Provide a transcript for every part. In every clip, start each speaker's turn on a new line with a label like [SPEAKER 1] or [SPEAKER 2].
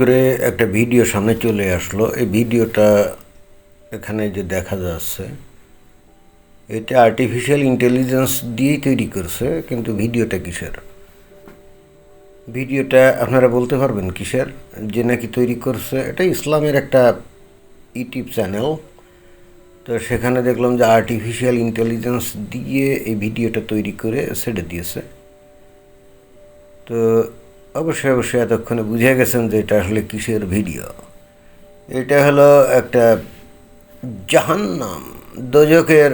[SPEAKER 1] করে একটা ভিডিও সামনে চলে আসলো। এই ভিডিওটা এখানে যে দেখা যাচ্ছে, এটা আর্টিফিশিয়াল ইন্টেলিজেন্স দিয়েই তৈরি করছে, কিন্তু ভিডিওটা কিসের? ভিডিওটা আপনারা বলতে পারবেন কিসের? যে নাকি তৈরি করছে, এটা ইসলামের একটা ইউটিউব চ্যানেল। তো সেখানে দেখলাম যে আর্টিফিশিয়াল ইন্টেলিজেন্স দিয়ে এই ভিডিওটা তৈরি করে ছেড়ে দিয়েছে। তো অবশ্যই অবশ্যই এতক্ষণে বুঝে গেছেন যে এটা আসলে কিসের ভিডিও। এটা হলো একটা জাহান্নাম দোজকের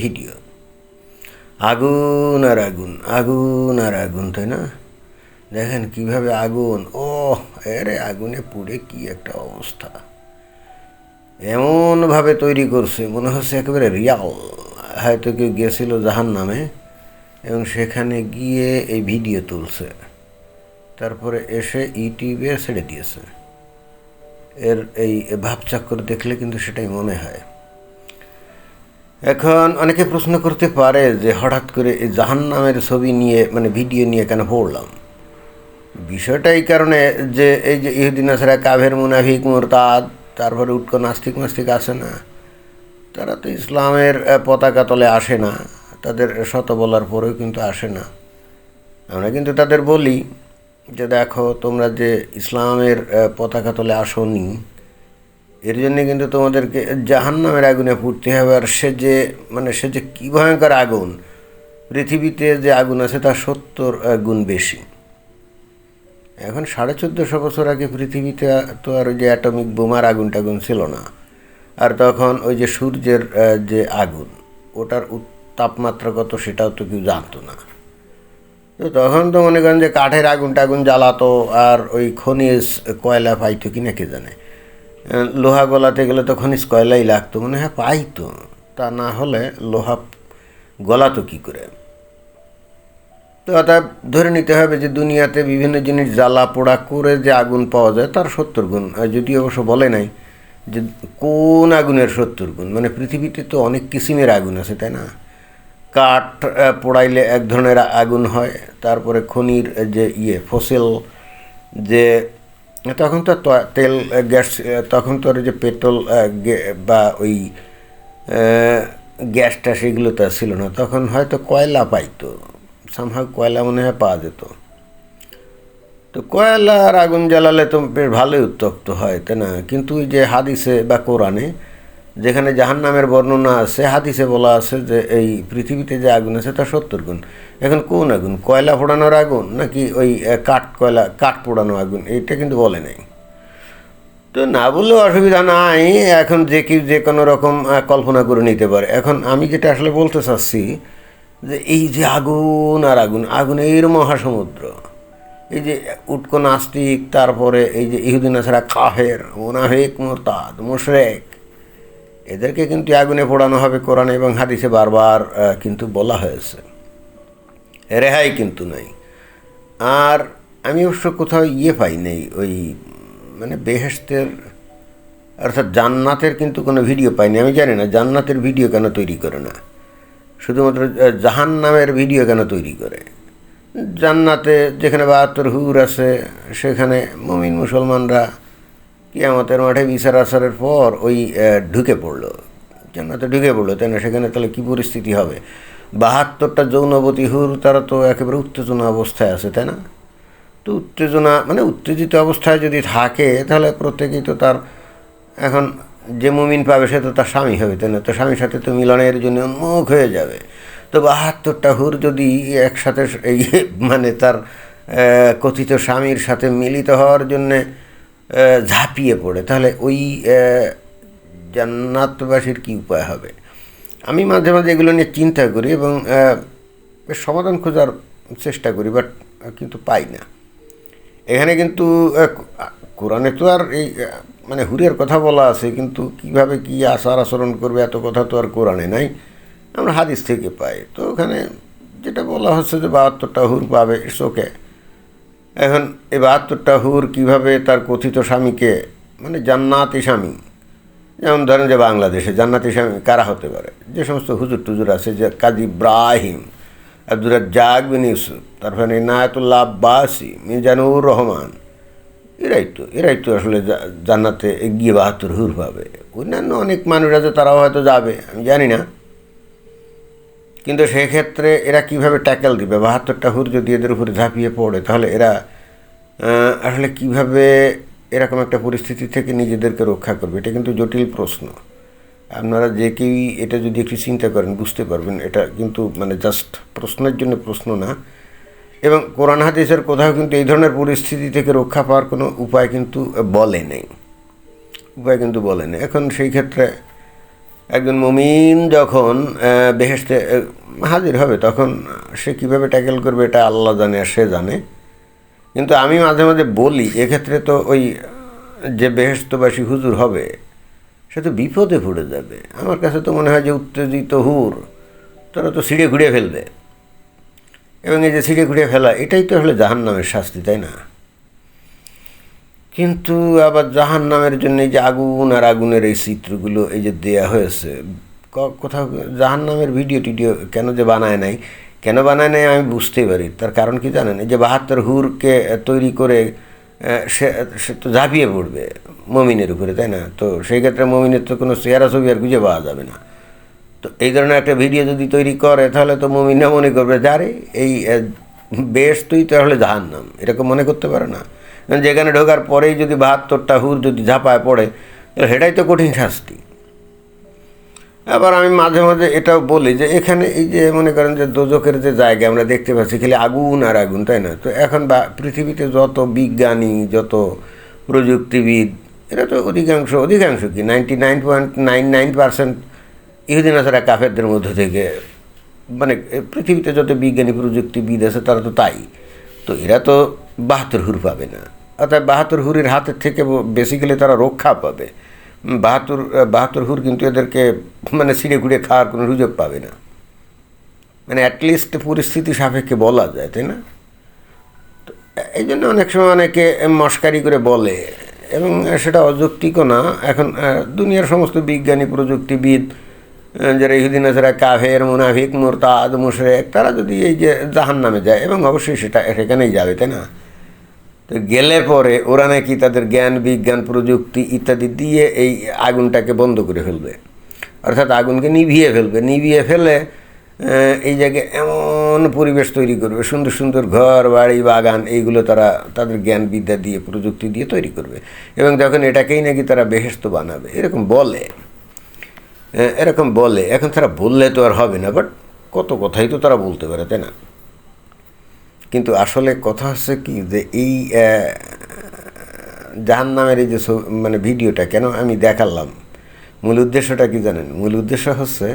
[SPEAKER 1] ভিডিও। আগুন আর আগুন আগুন আর আগুন, তাই না? দেখেন কীভাবে আগুন ও এরে আগুনে পুড়ে কি একটা অবস্থা। এমনভাবে তৈরি করছে, মনে হচ্ছে একেবারে রিয়াল। হয়তো কেউ গিয়েছিল জাহান নামে এবং সেখানে গিয়ে এই ভিডিও তুলছে। তারপরে এসে ইউটিউবে ছেড়ে দিয়েছে। এর এই ভাবচক্কর দেখলে কিন্তু সেটাই মনে হয়। এখন অনেকে প্রশ্ন করতে পারে যে হঠাৎ করে এই জাহান নামের ছবি নিয়ে মানে ভিডিও নিয়ে কেন পড়লাম? বিষয়টা এই কারণে যে এই যে ইহুদিন আসারা কাভের মুনাফিক, মোরতাদ, তারপরে উৎক নাস্তিক, মাস্তিক আসে না, তারা তো ইসলামের পতাকা তলে আসে না, তাদের শত বলার পরেও কিন্তু আসে না। আমরা কিন্তু তাদের বলি যে দেখো, তোমরা যে ইসলামের পতাকা তলে আসনি, এর জন্যে কিন্তু তোমাদেরকে জাহান্নামের আগুনে পুড়তে হবে। আর সে যে মানে সে যে কী ভয়ঙ্কর আগুন, পৃথিবীতে যে আগুন আছে তার সত্তর গুণ বেশি। এখন সাড়ে চোদ্দোশো বছর আগে পৃথিবীতে তো আর ওই যে অ্যাটমিক বোমার আগুন টাগুন ছিল না। আর তখন ওই যে সূর্যের যে আগুন, ওটার তাপমাত্রা কত সেটাও তো কেউ জানতো না। তো তখন তো মনে করেন যে কাঠের আগুন টাগুন জ্বালাতো, আর ওই খনিজ কয়লা পাইতো কিনা কে জানে। লোহা গলাতে গেলে তো খনিজ কয়লাই লাগতো, মনে হয় পাইতো। তা না হলে লোহা গলাতো কী করে? তো অর্থাৎ ধরে নিতে হবে যে দুনিয়াতে বিভিন্ন জিনিস জ্বালা পোড়া করে যে আগুন পাওয়া যায় তার সত্তর গুণ। যদি অবশ্য বলে নাই যে কোন আগুনের সত্তর গুণ মানে পৃথিবীতে তো অনেক কিসিমের আগুন আছে, তাই না? কাঠ পোড়াইলে এক ধরনের আগুন হয়। তারপরে খনির যে ইয়ে ফসিল, যে তখন তো তেল, গ্যাস, তখন তো আর যে পেট্রোল বা ওই গ্যাসটা সেগুলো তো আর ছিল না। তখন হয়তো কয়লা পাইতো। সামহাও কয়লা মনে হয় পাওয়া যেত। তো কয়লার আগুন জ্বালালে তো বেশ ভালোই উত্তপ্ত হয়, তাই না? কিন্তু ওই যে হাদিসে বা কোরআনে যেখানে জাহান্নামের বর্ণনা আছে, হাদিসে বলা আছে যে এই পৃথিবীতে যে আগুন আছে তা সত্তর গুণ। এখন কোন আগুন? কয়লা পোড়ানোর আগুন নাকি ওই কাঠ কয়লা, কাঠ পোড়ানো আগুন? এইটা কিন্তু বলে নাই। তো না বললেও অসুবিধা নাই, এখন যে কেউ যে কোনো রকম কল্পনা করে নিতে পারে। এখন আমি যেটা আসলে বলতে চাচ্ছি যে এই যে আগুন আর আগুন আগুনের মহাসমুদ্র। এই যে উটকো নাস্তিক, তারপরে এই যে ইহুদিন আসারা কাহের মোনাফেক, মোরতাদ, মুশরেক এদেরকে কিন্তু আগুনে পোড়ানো হবে কোরআন এবং হাদিসে বারবার কিন্তু বলা হয়েছে। রেহাই কিন্তু নাই। আর আমি অবশ্য কোথাও ইয়ে পাই নাই, ওই মানে বেহেস্তের অর্থাৎ জান্নাতের কিন্তু কোনো ভিডিও পাইনি। আমি জানি না জান্নাতের ভিডিও কেন তৈরি করে না। শুধুমাত্র জাহান নামের ভিডিও কেন তৈরি করে? জান্নাতে যেখানে বাহাত্তর হুর আছে, সেখানে মমিন মুসলমানরা কিয়ামতের মাঠে বিচার আসারের পর ওই ঢুকে পড়ল। জান্নাতে ঢুকে পড়ল। তাই না? সেখানে তাহলে কী পরিস্থিতি হবে? বাহাত্তরটা যৌনবতী হুর, তারা তো একেবারে উত্তেজনা অবস্থায় আছে, তাই না? তো উত্তেজনা মানে উত্তেজিত অবস্থায় যদি থাকে, তাহলে প্রত্যেকেই তো তার, এখন যে মুমিন পাবে সে তো তার স্বামী হবে, তাই না? তো স্বামীর সাথে তো মিলনের জন্য উন্মুখ হয়ে যাবে। তো বাহাত্তরটা হুর যদি একসাথে এই মানে তার কথিত স্বামীর সাথে মিলিত হওয়ার জন্যে ঝাঁপিয়ে পড়ে। তাহলে ওই জান্নাতবাসীর কী উপায় হবে? আমি মাঝে মাঝে এগুলো নিয়ে চিন্তা করি এবং সমাধান খোঁজার চেষ্টা করি বাট কিন্তু পাই না। এখানে কিন্তু কোরআনে তো আর এই মানে হুরের কথা বলা আছে, কিন্তু কীভাবে কি আচার আচরণ করবে, এত কথা তো আর কোরআনে নাই। আমরা হাদিস থেকে পাই। তো ওখানে যেটা বলা হচ্ছে যে বাহাত্তরটা হুর পাবে ওকে এখন এই বাহাত্তরটা হুর কীভাবে তার কথিত স্বামীকে মানে জান্নাতি স্বামী, যেমন ধরেন যে বাংলাদেশে জান্নাতি স্বামী কারা হতে পারে? যে সমস্ত হুজুর টুজুর আছে, যে কাজী ইব্রাহিম, আব্দুর রাজ্জাক বিন ইউসুফ, তারপরে ইনায়তুল্লাহ আব্বাসি, মিজানুর রহমান। এরাই তো এরাই তো আসলে জান্নাতে এগিয়ে বাহাত্তর হুর পাবে। অন্যান্য অনেক মানুষ আছে, তারাও হয়তো যাবে, আমি জানি না। কিন্তু সেক্ষেত্রে এরা কীভাবে ট্যাকেল দিবে? বাহাত্তরটা হুর যদি এদের উপরে ঝাঁপিয়ে পড়ে, তাহলে এরা আসলে কীভাবে এরকম একটা পরিস্থিতি থেকে নিজেদেরকে রক্ষা করবে? এটা কিন্তু জটিল প্রশ্ন। আপনারা যে কেউই এটা যদি একটু চিন্তা করেন, বুঝতে পারবেন। এটা কিন্তু মানে জাস্ট প্রশ্নের জন্য প্রশ্ন না। এবং কোরআন হাদিসের কোথাও কিন্তু এই ধরনের পরিস্থিতি থেকে রক্ষা পাওয়ার কোনো উপায় কিন্তু বলে নেই। উপায় কিন্তু বলে নেই। এখন সেই ক্ষেত্রে একজন মমিন যখন আহ, বেহেশতে হাজির হবে তখন সে কীভাবে ট্যাকেল করবে এটা আল্লাহ জানে আর সে জানে। কিন্তু আমি মাঝে মাঝে বলি এক্ষেত্রে তো ওই যে বেহেস্তবাসী হুজুর হবে সে তো বিপদে পড়ে যাবে। আমার কাছে তো মনে হয় যে উত্তেজিত হুর তারা তো ছিঁড়ে ঘুরে ফেলবে। এবং এই যে ছিঁড়ে ঘুরে ফেলা এটাই তো আসলে জাহান নামের শাস্তি তাই না? কিন্তু আবার জাহান নামের জন্য এই যে আগুন আর আগুনের এই চিত্রগুলো এই যে দেয়া হয়েছে কোথাও জাহান নামের ভিডিও টিডিও কেন যে বানায় নাই? কেন বানায় নাই আমি বুঝতেই পারি। তার কারণ কি জানেন? এই যে বাহাত্তর হুরকে তৈরি করে সে সে তো ঝাঁপিয়ে পড়বে মমিনের উপরে, তাই না? তো সেই ক্ষেত্রে মমিনের তো কোনো চেহারা ছবি আর খুঁজে পাওয়া যাবে না। তো এই ধরনের একটা ভিডিও যদি তৈরি করে, তাহলে তো মমিনা মনে করবে যারে এই বেশ তুই তাহলে জাহান নাম এরকম মনে করতে পারে না? যেখানে ঢোকার পরেই যদি বাহাত্তরটা হুর যদি ঝাঁপায় পড়ে সেটাই তো কঠিন শাস্তি। আবার আমি মাঝে মাঝে এটাও বলি যে এখানে এই যে মনে করেন যে দোজকের যে জায়গা আমরা দেখতে পাচ্ছি, খালি আগুন আর আগুন, তাই না? তো এখন বা, পৃথিবীতে যত বিজ্ঞানী, যত প্রযুক্তিবিদ, এরা তো অধিকাংশ অধিকাংশ কি? Ninety nine point nine nine percent ইহুদিন আসারা কাফেরদের মধ্যে থেকে। মানে পৃথিবীতে যত বিজ্ঞানী, প্রযুক্তিবিদ আছে, তারা তো তাই। তো এরা তো বাহাত্তর হুর পাবে না। অর্থাৎ বাহাত্তর হুরের হাতের থেকে বেসিক্যালি তারা রক্ষা পাবে। বাহাত্তর বাহাত্তর হুর কিন্তু এদেরকে মানে ছিঁড়ে ঘুরে খাওয়ার কোনো সুযোগ পাবে না। মানে অ্যাটলিস্ট পরিস্থিতি সাপেক্ষে বলা যায়, তাই না? তো এই জন্য অনেক সময় অনেকে মস্কারি করে বলে, এবং সেটা অযৌক্তিকও না। এখন দুনিয়ার সমস্ত বিজ্ঞানী, প্রযুক্তিবিদ যারা ইহুদিন যারা কাভের মুনাফিক, মোরতাদ, মুশরেক, তারা যদি এই যে জাহান নামে যায়, এবং অবশ্যই সেটা সেখানেই যাবে, তাই না? তো গেলে পরে ওরা নাকি তাদের জ্ঞান, বিজ্ঞান, প্রযুক্তি ইত্যাদি দিয়ে এই আগুনটাকে বন্ধ করে ফেলবে। অর্থাৎ আগুনকে নিভিয়ে ফেলবে। নিভিয়ে ফেলে এই জায়গায় এমন পরিবেশ তৈরি করবে, সুন্দর সুন্দর ঘর, বাড়ি, বাগান, এইগুলো তারা তাদের জ্ঞান, বিদ্যা দিয়ে, প্রযুক্তি দিয়ে তৈরি করবে। এবং যখন এটাকেই নাকি তারা বেহেস্ত বানাবে, এরকম বলে। এরকম বলে, এখন তারা বললে তো আর হবে না বাট কত কথাই তো তারা বলতে পারে, তাই না? কিন্তু আসলে কথা হচ্ছে কি যে এই জাহান নামের এই যে মানে ভিডিওটা কেন আমি দেখালাম? মূল উদ্দেশ্যটা কি জানেন? মূল উদ্দেশ্য হচ্ছে,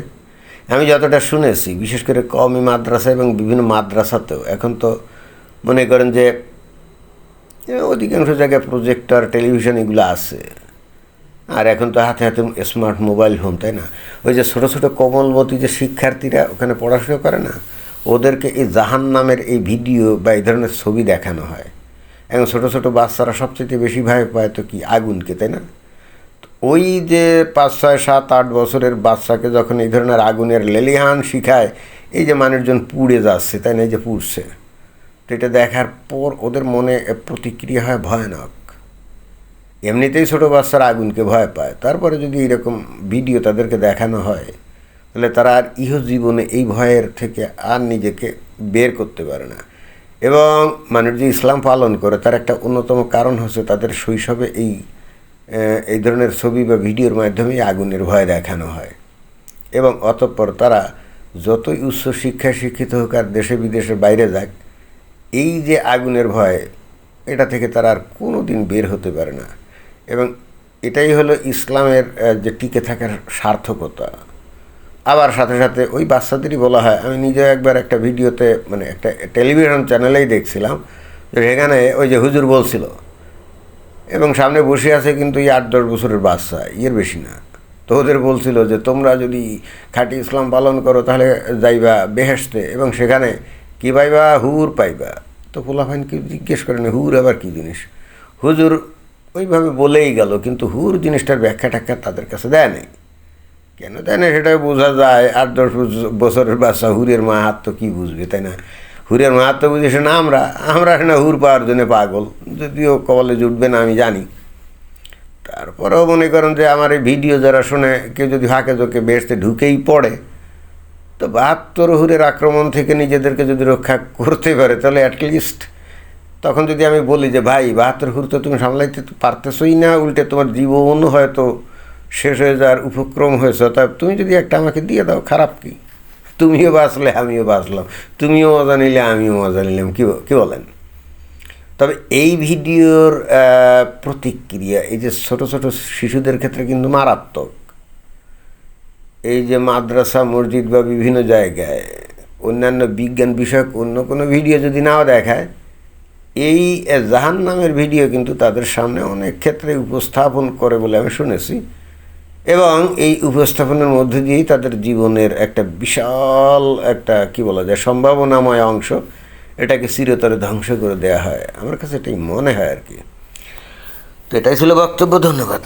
[SPEAKER 1] আমি যতটা শুনেছি, বিশেষ করে কমই মাদ্রাসা এবং বিভিন্ন মাদ্রাসাতেও, এখন তো মনে করেন যে অধিকাংশ জায়গায় প্রজেক্টর টেলিভিশন এগুলো আছে। আর এখন তো হাতে হাতে স্মার্ট মোবাইল ফোন তাই না? ওই যে ছোটো ছোটো কোমলমতি যে শিক্ষার্থীরা ওখানে পড়াশুনো করে না, ওদেরকে এই জাহান নামের এই ভিডিও বা এই ধরনের ছবি দেখানো হয়। এবং ছোটো ছোটো বাচ্চারা সবচেয়ে বেশি ভয় পায় তো কি, আগুনকে, তাই না? ওই যে পাঁচ, ছয়, সাত, আট বছরের বাচ্চাকে যখন এই ধরনের আগুনের লেলিহান শিখায়, এই যে মানুষজন পুড়ে যাচ্ছে, তাই না? এই যে পুড়ছে। তো এটা দেখার পর ওদের মনে প্রতিক্রিয়া হয় ভয়ানক। এমনিতেই ছোটো বাচ্চারা আগুনকে ভয় পায়। তারপরে যদি এরকম ভিডিও তাদেরকে দেখানো হয়, তাহলে তারা আর ইহ জীবনে এই ভয়ের থেকে আর নিজেকে বের করতে পারে না। এবং মানুষ যে ইসলাম পালন করে, তার একটা অন্যতম কারণ হচ্ছে তাদের শৈশবে এই এই ধরনের ছবি বা ভিডিওর মাধ্যমে আগুনের ভয় দেখানো হয়। এবং অতঃপর তারা যতই উচ্চ শিক্ষায় শিক্ষিত হোক আর দেশে বিদেশে বাইরে যাক, এই যে আগুনের ভয়, এটা থেকে তারা আর কোনো দিন বের হতে পারে না। এবং এটাই হলো ইসলামের যে টিকে থাকার সার্থকতা। আবার সাথে সাথে ওই বাচ্চাদেরই বলা হয়, আমি নিজে একবার একটা ভিডিওতে মানে একটা টেলিভিশন চ্যানেলেই দেখছিলাম, যে সেখানে ওই যে হুজুর বলছিল, এবং সামনে বসে আছে কিন্তু এই আট দশ বছরের বাচ্চা, ইয়ের বেশি না। তো ওদের বলছিল যে তোমরা যদি খাঁটি ইসলাম পালন করো তাহলে যাইবা বেহেসতে এবং সেখানে কি পাইবা? হুর পাইবা। তো পোলাফাইন কি জিজ্ঞেস করেন, হুর আবার কি জিনিস? হুজুর ওইভাবে বলেই গেল, কিন্তু হুর জিনিসটার ব্যাখ্যা ট্যাখ্যা তাদের কাছে দেয় নাই। কেন দেয় না সেটা বোঝা যায়, আট দশ বছর- বছরের বাচ্চা হুরের মা হাত তো কী বুঝবে, তাই না? হুরের মাহাত্ম বুঝেছে না, আমরা আমরা না হুর পাওয়ার জন্য পাগল, যদিও কবলে জুটবে না, আমি জানি। তারপরেও মনে করেন যে আমার এই ভিডিও যারা শুনে, কেউ যদি হাঁকে চোখে বেসতে ঢুকেই পড়ে, তো বাহাত্তর হুরের আক্রমণ থেকে নিজেদেরকে যদি রক্ষা করতে পারে, তাহলে অ্যাটলিস্ট তখন যদি আমি বলি যে, ভাই, বাহাত্তর হুর তো তুমি সামলাইতে পারতেছই না, উল্টে তোমার জীবন হয়তো শেষ হয়ে যাওয়ার উপক্রম হয়েছে। তা তুমি যদি একটা আমাকে দিয়ে দাও, খারাপ কি? তুমিও বাঁচলে, আমিও বাঁচলাম। তুমিও মজা নিলে, আমিও মজা নিলাম। কী কী বলেন? তবে এই ভিডিওর প্রতিক্রিয়া, এই যে ছোট ছোট শিশুদের ক্ষেত্রে কিন্তু মারাত্মক। এই যে মাদ্রাসা, মসজিদ বা বিভিন্ন জায়গায় অন্যান্য বিজ্ঞান বিষয়ক অন্য কোনো ভিডিও যদি নাও দেখায় এই জাহান নামের ভিডিও কিন্তু তাদের সামনে অনেক ক্ষেত্রে উপস্থাপন করে বলে আমি শুনেছি। এবং এই উপস্থাপনের মধ্যে দিয়েই তাদের জীবনের একটা বিশাল একটা, কি বলা যায়, সম্ভাবনাময় অংশ এটাকে চিরতরে ধ্বংস করে দেওয়া হয়। আমার কাছে এটাই মনে হয় আর কি। তো এটাই ছিল বক্তব্য, ধন্যবাদ।